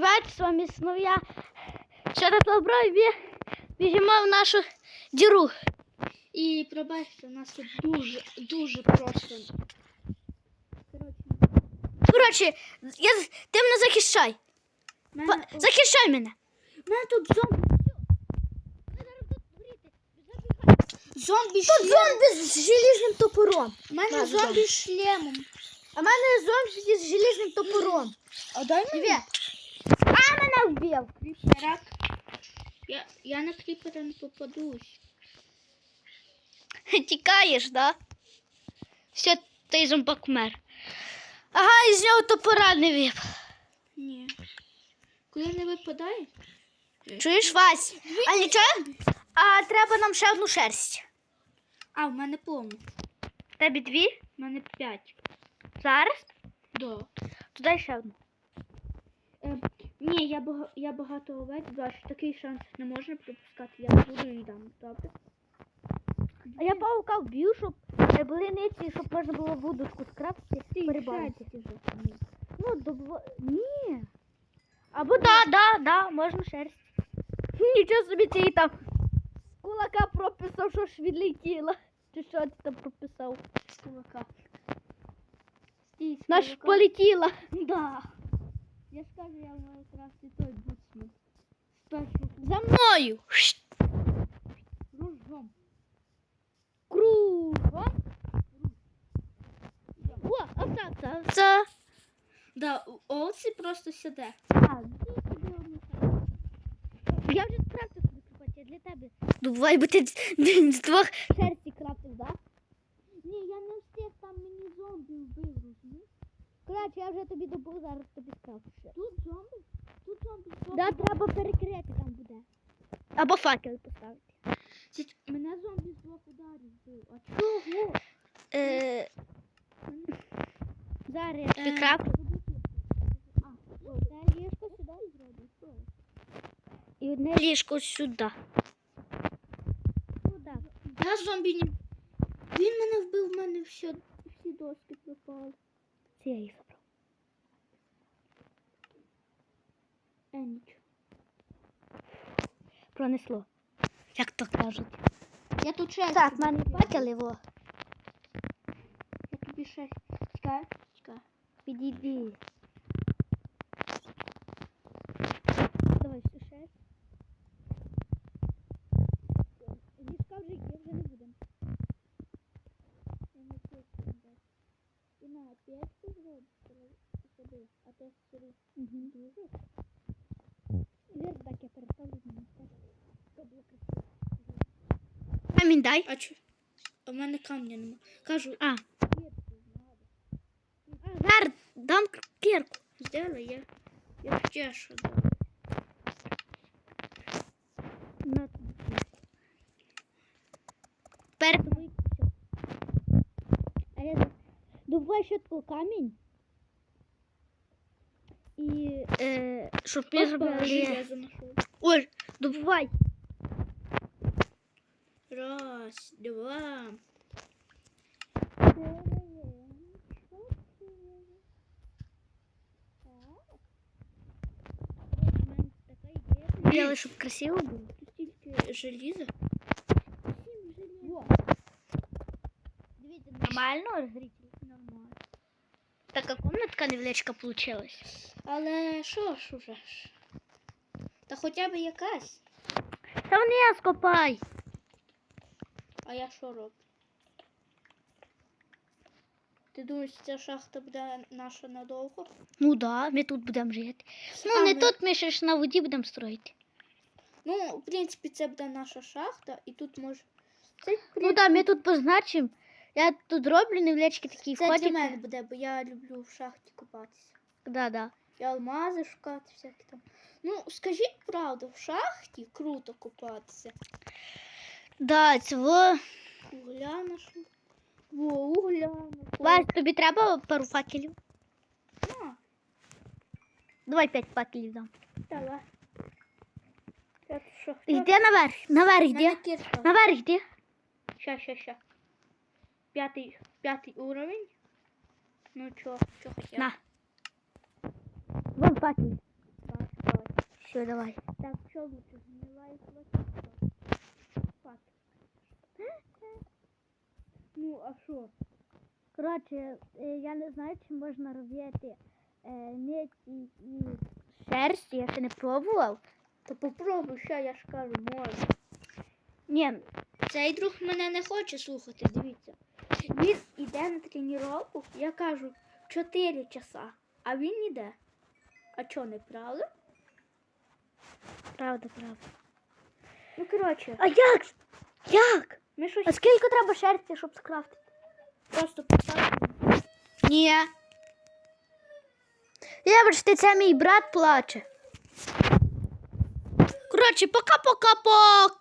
привет, з вами знову я. Через добро і бі- біжимо в нашу діру. І пробачте, у нас тут дуже, дуже просто. Коротше, я, ти мене захищай. мене, Па- Захищай мене. в мене тут зомбі. Зомбі Тут зомбі з желізним топором. У мене зомбі з шлемом. А в мене зомбі з желізним топором. А дай Дві. А мене вбив. Кріперак. Я, я на кріпера не попадусь. Тікаєш, да? Все, той зомбак мер. Ага, із нього топора не віп. Ні. Коли не випадає? Чуєш, Вась? А нічого? А треба нам ще одну шерсть. А, в мене повно. Тебе дві? В мене п'ять. Зараз? Да. Дай ще одну. Ні, я, бага, я багато овець, бачу, такий шанс не можна пропускати. Я буду і дам, добре? А я паука вб'ю, щоб були ниці, щоб можна було вудочку скрафтити, перебавити. Ну, добво... Ні. Або да, да, да, можна шерсть. Нічого собі ти там з кулака прописав, що ж відлетіла. Чи що ти там прописав? З кулака. Стій, з Наш полетіла. Да. Я скажу, я маю красти той буцман. Спешу За мною. Шт. ружом. Кругом. О, овца, овца, овца. Да, у- овці просто сяде. А, Я вже скрафтив собі купати, для тебе. Давай, бо ти з двох шерсті крафтив, да? Ні, я не встиг, там мені зомбі вбив, розумієш? Коротше, я вже тобі добув, зараз тобі ще. Тут зомбі? Тут зомбі, зомбі. Да, треба перекрити там буде. Або факел поставити. Це мене зомбі з двох ударів вбив. А чого? Е, зараз Е, крафту. А, ліжко сюди і зроблю. І одне ліжко сюди. Сюди. Я зомбі не... Він мене вбив, в мене все, всі доски пропали. Це я їх Е, нічого. Пронесло. Як то кажуть. Я тут шесть. Так, в тобі мене кину. факел його. Я тобі шесть. Чекай, чекай. Підійди. Давай ще шесть. Ліжка вже є, вже не будемо. Я не хочу дати. І на п'ятку зробиш, сюди, а ти сюди Угу. дуже. Камінь дай. А чо? В мене камня нема. Кажу, А. Зараз дам кірку. сделай я. Я ще що дам. На. Тепер тобі. А я добувай щотку камінь. І е, щоб ми железо знайшов. Ой, добувай. Раз, два. Делай, щоб красиво було. Тут тільки желізо. Дивіться, нормально розгріти? Нормально. Така комнатка невеличка получилась. Але що ж уже ж? Та хоча б якась. Та не скопай. А я що роблю? Ти думаєш, ця шахта буде наша надовго? Ну да, ми тут будемо жити. Ну, А не ми- тут ми ще ж на воді будемо строїти. Ну, в принципі, це буде наша шахта, і тут може. Це, в Ну да, ми тут позначимо. Я тут роблю невеличкі такі це для входики. мене буде, бо я люблю в шахті купатися. Да, да. І алмази шукати, всякі там. Ну, скажіть правду, в шахті круто купатися. Да, цього. Угля нашу. Во, угля. Вась, тобі треба пару факелів? На, Давай п'ять факелів дам. давай. Я тут що? Йди наверх, наверх йди. Мене кірка. Наверх йди. Ща, ща, ща. П'ятий, п'ятий уровень. Ну чо, чо хотів? На. Вон факел. Бачу. Все, давай. Так, що лучше, гнила і хватить? А що? Коротше, е, я не знаю, чи можна робити е, ниці і шерсті, я ще не пробував. То попробуй, ще я ж кажу, можна. Ні, Цей друг мене не хоче слухати, дивіться. Він іде на тренування, я кажу, 4 часа, а він іде. А чо, не правда? правда, правда. Ну, коротше, А як? Як? ми щось А скільки треба шерсті, щоб скрафтити? Просто поставимо. Ні. Вибачте, це мій брат плаче. Коротше, пока-пока-пока.